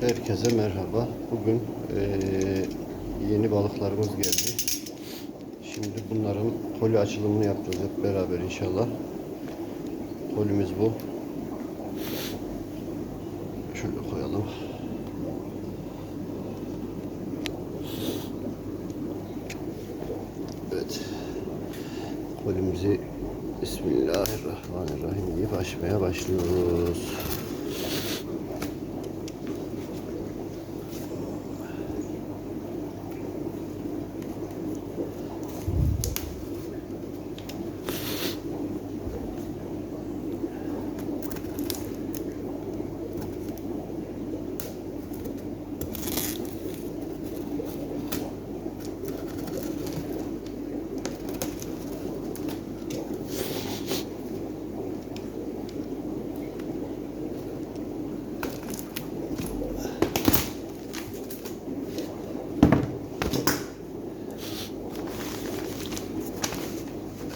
Herkese merhaba. Bugün eee, yeni balıklarımız geldi. Şimdi bunların koli açılımını yapacağız hep beraber inşallah. Kolimiz bu. Şöyle koyalım. Evet. Kolimizi Bismillahirrahmanirrahim deyip açmaya başlıyoruz.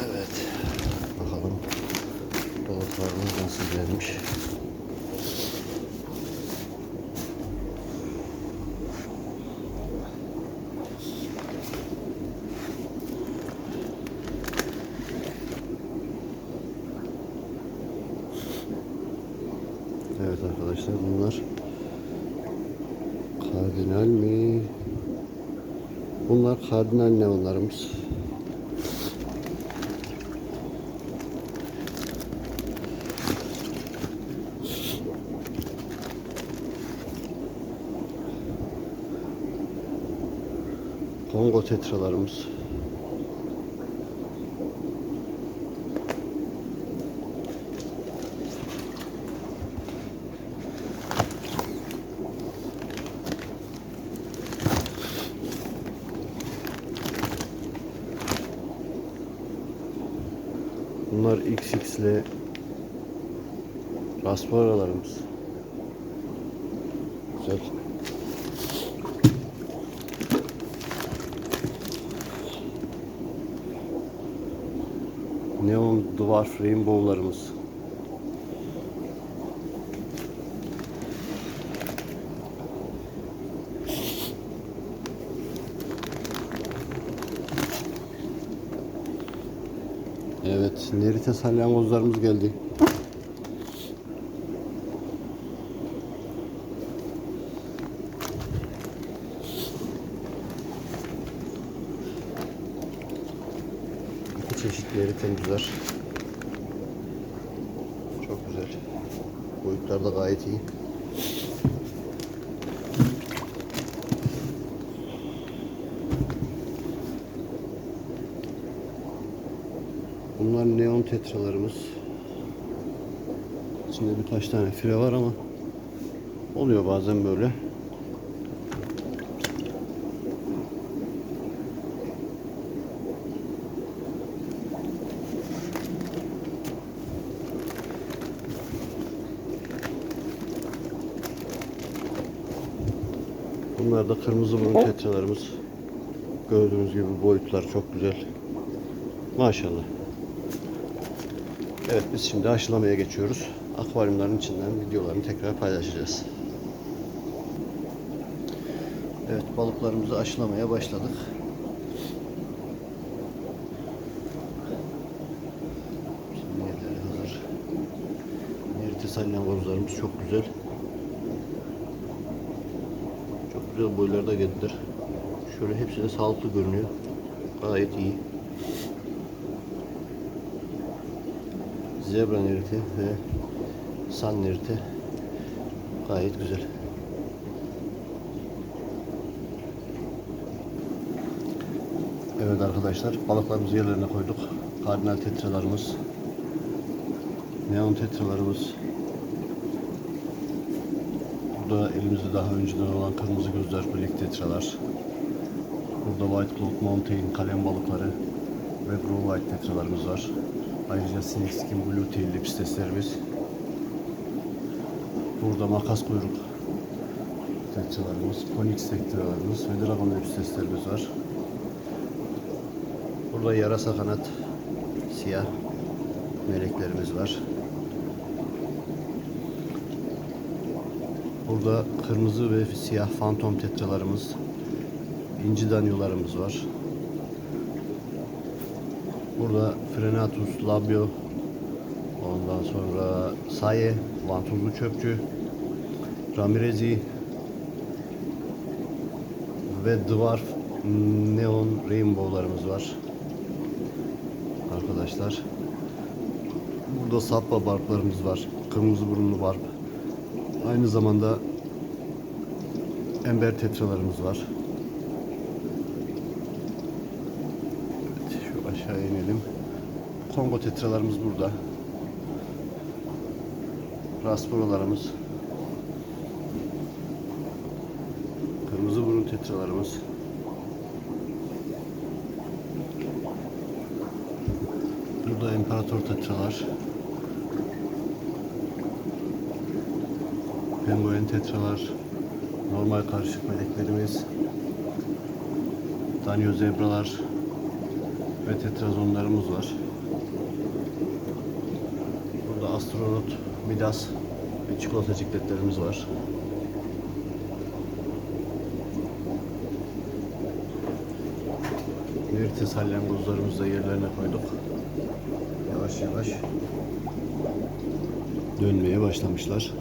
Evet. Bakalım balıklarımız nasıl gelmiş. Evet arkadaşlar bunlar kardinal mi? Bunlar kardinal neonlarımız. Kongo tetralarımız. Bunlar XX'li Rasparalarımız. Güzel. Neon Dwarf Rainbow'larımız. Evet, Nerite salyangozlarımız geldi. İki çeşit Neritemizler. Çok güzel. Boyutlar da gayet iyi. Bunlar neon tetralarımız. İçinde birkaç tane fire var ama oluyor bazen böyle. Bunlar da kırmızı burun tetralarımız. Gördüğünüz gibi boyutlar çok güzel. Maşallah. Evet biz şimdi aşılamaya geçiyoruz. Akvaryumların içinden videolarını tekrar paylaşacağız. Evet balıklarımızı aşılamaya başladık. Yerleri hazır. Nerite salyangozlarımız çok güzel. Çok güzel boylarda geldiler. Şöyle hepsi de sağlıklı görünüyor. Gayet iyi. Zebra neriti ve san neriti gayet güzel. Evet arkadaşlar balıklarımızı yerlerine koyduk. Kardinal tetralarımız, neon tetralarımız. Burada elimizde daha önceden olan kırmızı gözler black tetralar. Burada white cloud mountain kalem balıkları ve blue white tetralarımız var. Ayrıca snake skin blue tail lipsteslerimiz. Burada makas kuyruk tetralarımız, ponyx tetralarımız ve dragon lipsteslerimiz var. Burada yarasa kanat siyah meleklerimiz var. Burada kırmızı ve siyah fantom tetralarımız, inci danyolarımız var. Burada Frenatus labio, ondan sonra Saye, vantuzlu çöpçü, Ramirezi ve Dwarf Neon Rainbow'larımız var. Arkadaşlar. Burada sappa barklarımız var. Kırmızı burunlu bark. Aynı zamanda ember tetralarımız var. Evet, şu aşağı inelim. Kongo tetralarımız burada. Rasporolarımız. Kırmızı burun tetralarımız. Burada imparator tetralar. Penguen tetralar. Normal karışık meleklerimiz. Danyo zebralar ve tetrazonlarımız var. Burada astronot, midas ve çikolata cikletlerimiz var. Mirte salyangozlarımızı da yerlerine koyduk. Yavaş yavaş dönmeye başlamışlar.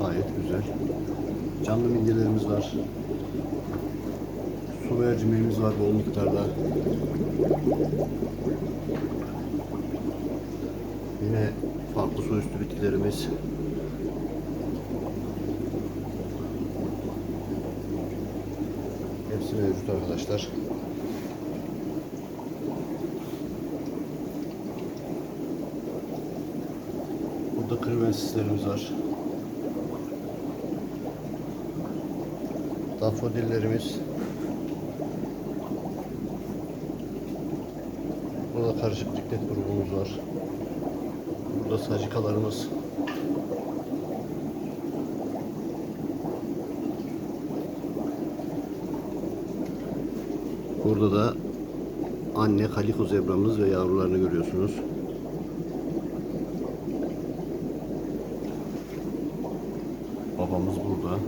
Gayet güzel. Canlı midyelerimiz var. Su mercimeğimiz var bol miktarda. Yine farklı su üstü bitkilerimiz. Hepsi mevcut arkadaşlar. Burada krivensislerimiz var. Dafodillerimiz. Burada karışık diklet grubumuz var. Burada sacikalarımız. Burada da anne kaliko zebramız ve yavrularını görüyorsunuz. Babamız burada.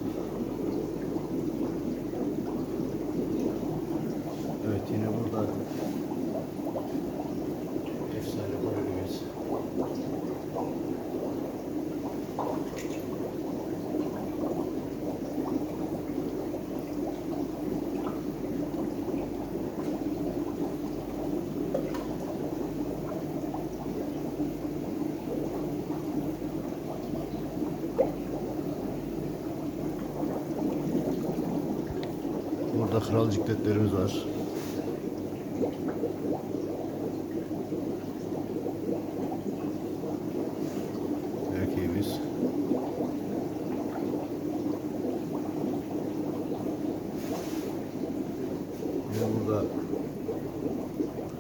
Evet yine burada Burada kral cikletlerimiz var. Erkeğimiz. Yine burada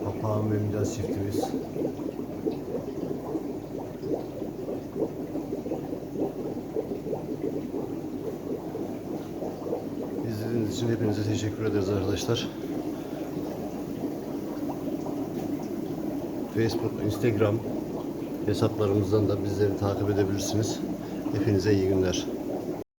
papağan ve midas çiftimiz. İçin hepinize teşekkür ederiz arkadaşlar. Facebook, Instagram hesaplarımızdan da bizleri takip edebilirsiniz. Hepinize iyi günler.